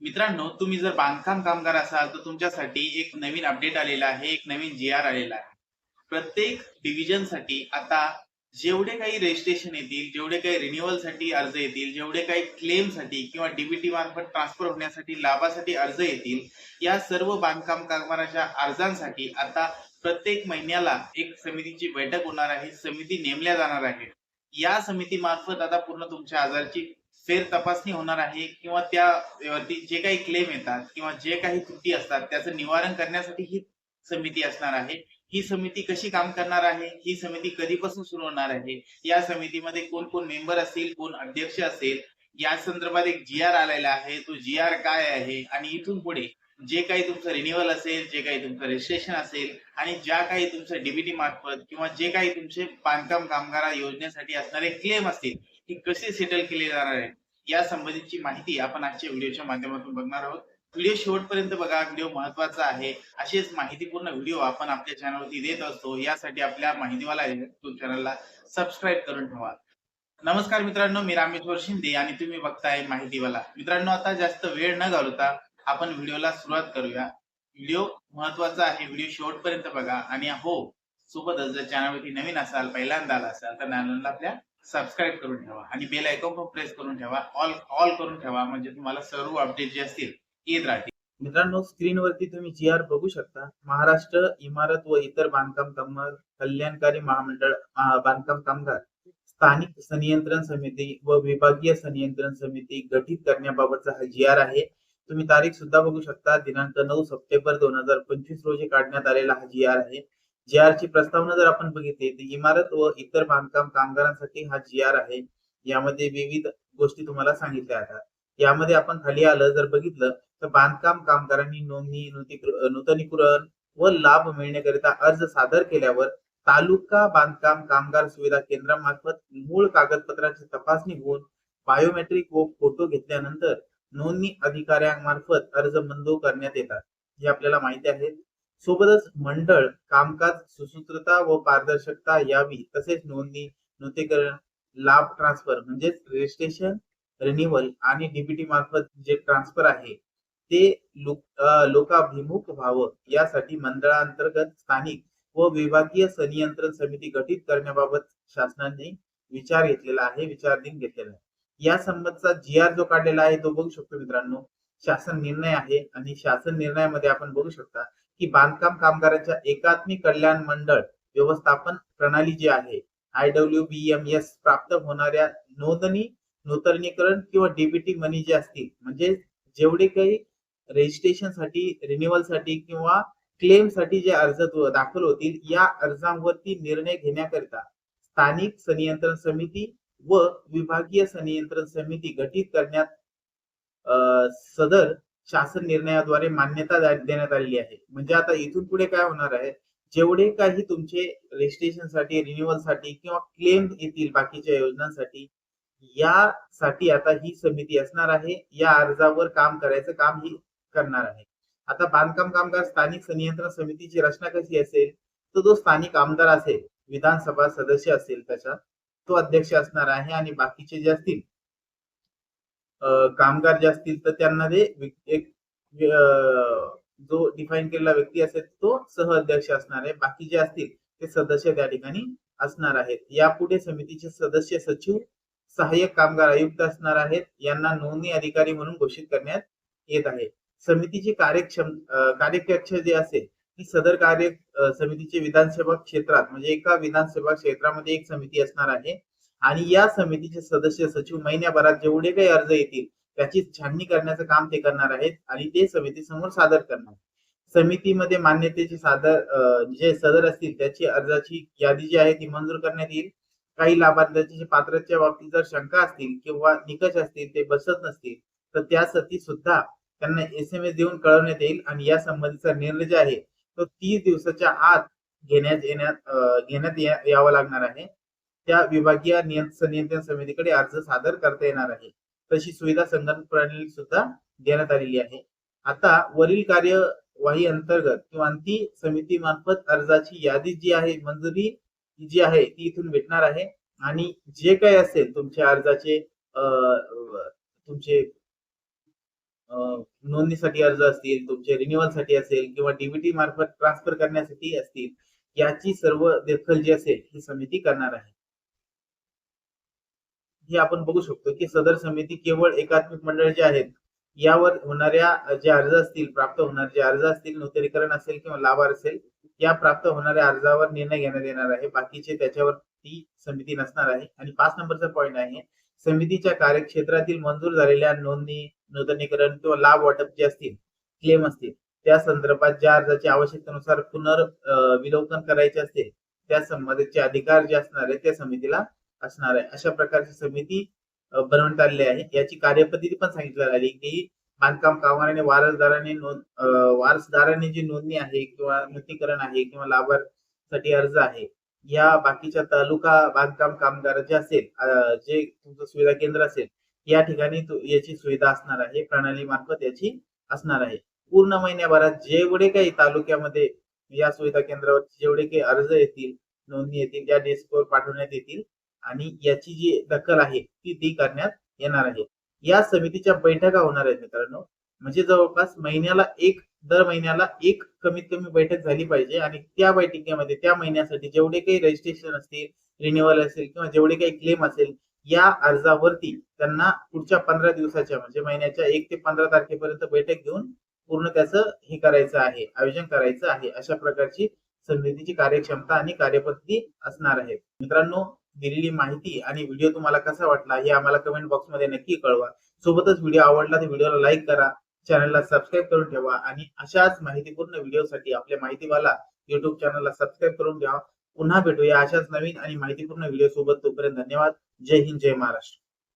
मित्रांनो तुम्ही जर बांधकाम कामगार असाल तर तुमच्यासाठी एक नवीन अपडेट आलेला आहे एक नवीन जी आर आलेला आहे. प्रत्येक डिव्हिजनसाठी आता जेवढे काही रजिस्ट्रेशन येतील जेवढे काही रिन्युअलसाठी अर्ज येतील जेवढे काही क्लेमसाठी किंवा डीबीटी मार्फत ट्रान्सफर होण्यासाठी लाभासाठी अर्ज येतील या सर्व बांधकाम कामगारांच्या अर्जांसाठी आता प्रत्येक महिन्याला एक समितीची बैठक होणार आहे समिती नेमल्या जाणार आहे. या समितीमार्फत आता पूर्ण तुमच्या आजारची फेर तपासणी होणार आहे किंवा त्यावरती जे काही क्लेम येतात किंवा जे काही त्रुटी असतात त्याचं निवारण करण्यासाठी ही समिती असणार आहे. ही समिती कशी काम करणार आहे? ही समिती कधीपासून सुरू होणार आहे? या समितीमध्ये कोण कोण मेंबर असतील कोण अध्यक्ष असेल? या संदर्भात एक जी आर आलेला आहे. तो जी आर काय आहे? आणि इथून पुढे जे काही तुमचं रिन्युअल असेल जे काही तुमचं रजिस्ट्रेशन असेल आणि ज्या काही तुमचं डीबीटी मार्फत किंवा जे काही तुमचे बांधकाम कामगार योजनेसाठी असणारे क्लेम असतील ती कशी सेटल केली जाणार आहे? या संबंधीची माहिती आपण आजच्या व्हिडिओच्या माध्यमातून बघणार आहोत. व्हिडिओ शेवटपर्यंत बघा व्हिडिओ महत्त्वाचा आहे. अशीच माहितीपूर्ण व्हिडिओ आपण आपल्या चॅनलवरती देत असतो. यासाठी आपल्या माहितीवाला युट्यूब चॅनलला सबस्क्राईब करून ठेवा. नमस्कार मित्रांनो मी रामेश्वर शिंदे आणि तुम्ही बघताय माहितीवाला. मित्रांनो आता जास्त वेळ न घालवता आपण व्हिडिओला सुरुवात करूया. व्हिडिओ महत्त्वाचा आहे व्हिडिओ शेवटपर्यंत बघा. आणि हो सोबतच जर चॅनलवरती नवीन असाल पहिल्यांदा आला असाल तर चॅनलला आपल्या सबस्क्राईब करून ठेवा आणि बेल आयकॉन पण प्रेस करून ठेवा. ऑल ऑल करून ठेवा. म्हणजे तुम्हाला सर्व अपडेट जे असतील येत राहतील. मित्रांनो स्क्रीनवरती तुम्ही जी आर बघू शकता. महाराष्ट्र इमारत व इतर बांधकाम कामगार कल्याणकारी महामंडळ बांधकाम कामगार स्थानिक संनियंत्रण समिती व विभागीय संनियंत्रण समिती गठीत करण्याबाबतचा हा जी आर आहे. तुम्ही तारीख सुद्धा बघू शकता. दिनांक नऊ सप्टेंबर दोन हजार पंचवीस रोजी काढण्यात आलेला हा जी आर आहे. जी आर ची प्रस्तावना जर आपण बघितली तर इमारत व इतर बांधकाम कामगारांसाठी हा जी आर आहे. यामध्ये विविध गोष्टी तुम्हाला सांगितल्या जातात यामध्ये आपण खाली आलं जर बघितलं तर बांधकाम कामगारांनी नोंदणी नूतनीकरण व लाभ मिळण्याकरिता अर्ज सादर केल्यावर तालुका बांधकाम कामगार सुविधा केंद्रामार्फत मूळ कागदपत्राची तपासणी होऊन बायोमेट्रिक व फोटो घेतल्यानंतर नोंदणी अधिकाऱ्यांमार्फत अर्ज मंजूर करण्यात येतात. हे आपल्याला माहिती आहे. सोबतच मंडळ कामकाज सुसूत्रता व पारदर्शकता यावी तसेच नोंदणी नूतनीकरण लाभ ट्रान्सफर म्हणजेच रजिस्ट्रेशन रिन्युअल आणि डीबीटी मार्फत जे ट्रान्सफर आहे ते लोकाभिमुख व्हावं यासाठी मंडळांतर्गत स्थानिक व विभागीय संनियंत्रण समिती गठीत करण्याबाबत शासनाने विचार घेतलेला आहे विचारधीन घेतलेला आहे. या संबंधचा जी आर जो काढलेला आहे तो बघू शकतो मित्रांनो. शासन निर्णय आहे आणि शासन निर्णयामध्ये आपण बघू शकता की बांधकाम कामगारांच्या एकात्मिक कल्याण मंडळ व्यवस्थापन प्रणाली जी आहे I W B M S प्राप्त होणाऱ्या नोंदणी नूतनीकरण किंवा डीबीटी मनी जे असतील म्हणजे जेवढे काही रजिस्ट्रेशनसाठी रिन्युअलसाठी किंवा क्लेमसाठी जे अर्ज दाखल होतील या अर्जांवरती निर्णय घेण्याकरिता स्थानिक संनियंत्रण समिती व विभागीय संनियंत्रण समिती गठीत करण्यात सदर शासन निर्णयाद्वारे मान्यता देण्यात आलेली आहे. म्हणजे आता इथून पुढे काय होणार आहे? जेवढे काही तुमचे रजिस्ट्रेशनसाठी रिन्युअलसाठी किंवा क्लेम येतील बाकीच्या योजनांसाठी यासाठी आता ही समिती असणार आहे. या अर्जावर काम करायचं काम ही करणार आहे. आता बांधकाम कामगार स्थानिक संनियंत्रण समितीची रचना कशी असेल? तर जो स्थानिक आमदार असेल विधानसभा सदस्य असेल त्याचा तो अध्यक्ष असणार आहे आणि बाकीचे जे असतील कामगार जे असतील तर त्यांना ते एक जो डिफाईन केलेला व्यक्ती असेल तो सह अध्यक्ष असणार आहे. बाकी जे असतील ते सदस्य त्या ठिकाणी असणार आहेत. यापुढे समितीचे सदस्य सचिव सहाय्यक कामगार आयुक्त असणार आहेत. यांना नोंदणी अधिकारी म्हणून घोषित करण्यात येत आहे. समितीची कार्यक्षम कार्यकक्ष जे असेल ती सदर कार्य समितीचे विधानसभा क्षेत्रात म्हणजे एका विधानसभा क्षेत्रामध्ये एक समिती असणार आहे. आणि या समितीचे सदस्य सचिव महिन्याभरात जेवढे काही अर्ज येतील त्याची छाननी करण्याचं काम ते करणार आहेत आणि ते समिती समोर सादर करणार. समितीमध्ये मान्यतेचे सादर जे सदर असतील त्याची अर्जाची यादी जी आहे ती मंजूर करण्यात येईल. काही लाभार्थ्यांची पात्रतेच्या बाबतीत जर शंका असतील किंवा निकष असतील ते बसत नसतील तर त्यासाठी सुद्धा त्यांना एस एम एस देऊन कळवण्यात येईल आणि या संबंधीचा निर्णय जे आहे तो तीस दिवसाच्या आत घेण्यात येण्यात घेण्यात यावं यावा लागणार आहे. त्या विभागीय नियंत्रण समितीकडे अर्ज सादर करता येणार आहे. तशी सुविधा संगणक प्रणाली सुद्धा देण्यात आलेली आहे. आता वरील कार्यवाही अंतर्गत किंवा ती समिती मार्फत अर्जाची यादी जी आहे मंजुरी जी आहे ती इथून भेटणार आहे. आणि जे काही असेल तुमच्या अर्जाचे तुमचे नोंदणीसाठी अर्ज असतील तुमचे रिन्युअलसाठी असेल किंवा डीबीटी मार्फत ट्रान्सफर करण्यासाठी असतील याची सर्व देखल जी असेल ही समिती करणार आहे. हे आपण बघू शकतो की सदर समिती केवळ एकात्मिक मंडळ जे आहेत यावर होणाऱ्या जे अर्ज असतील प्राप्त होणारे जे अर्ज असतील नूतनीकरण असेल किंवा लाभार असेल या प्राप्त होणाऱ्या अर्जावर निर्णय घेण्यात येणार आहे. बाकीचे त्याच्यावर ती समिती नसणार आहे. आणि पाच नंबरचा पॉईंट आहे. समितीच्या कार्यक्षेत्रातील मंजूर झालेल्या नोंदणी नूतनीकरण किंवा लाभ वाटप जे असतील क्लेम असतील त्या संदर्भात ज्या अर्जाची आवश्यकतेनुसार पुनर्विलोकन विलोकन करायचे असते त्या संबंधीचे अधिकार जे असणार आहे त्या समितीला असणार आहे. अशा प्रकारची समिती बनवण्यात आलेली आहे. याची कार्यपद्धती पण सांगितली आली की बांधकाम कामगाराने वारसदाराने नोंद वारसदाराने जी नोंदणी आहे किंवा नूतनीकरण आहे किंवा लाभार्थीसाठी अर्ज आहे या बाकीच्या तालुका बांधकाम कामगार जे असेल जे तुमचं सुविधा केंद्र असेल या ठिकाणी याची सुविधा असणार आहे. प्रणाली मार्फत याची असणार आहे. पूर्ण महिन्याभरात जेवढे काही तालुक्यामध्ये या सुविधा केंद्रावर जेवढे काही अर्ज येतील नोंदणी येतील त्या डेस्कवर पाठवण्यात येतील आणि याची जी दखल आहे ती ती करण्यात येणार आहे. या समितीच्या बैठका होणार आहेत मित्रांनो. म्हणजे जवळपास महिन्याला एक दर महिन्याला एक कमीत कमी बैठक झाली पाहिजे आणि त्या बैठकीमध्ये त्या महिन्यासाठी जेवढे काही रजिस्ट्रेशन असतील रिन्युअल असेल किंवा जेवढे काही क्लेम असेल या अर्जावरती त्यांना पुढच्या पंधरा दिवसाच्या म्हणजे महिन्याच्या एक ते पंधरा तारखेपर्यंत बैठक घेऊन पूर्ण त्याचं हे करायचं आहे आयोजन करायचं आहे अशा प्रकारची समितीची कार्यक्षमता आणि कार्यपद्धती असणार आहे. मित्रांनो दिलेली माहिती आणि व्हिडिओ तुम्हाला कसा वाटला हे आम्हाला कमेंट बॉक्समध्ये नक्की कळवा. सोबतच व्हिडिओ आवडला तर व्हिडिओला लाईक करा चॅनलला सबस्क्राईब करून ठेवा आणि अशाच माहितीपूर्ण व्हिडिओसाठी आपल्या माहितीवाला युट्यूब चॅनलला सबस्क्राईब करून ठेवा. पुन्हा भेटूया अशाच नवीन आणि माहितीपूर्ण व्हिडिओ सोबत तोपर्यंत धन्यवाद. जय हिंद जय महाराष्ट्र.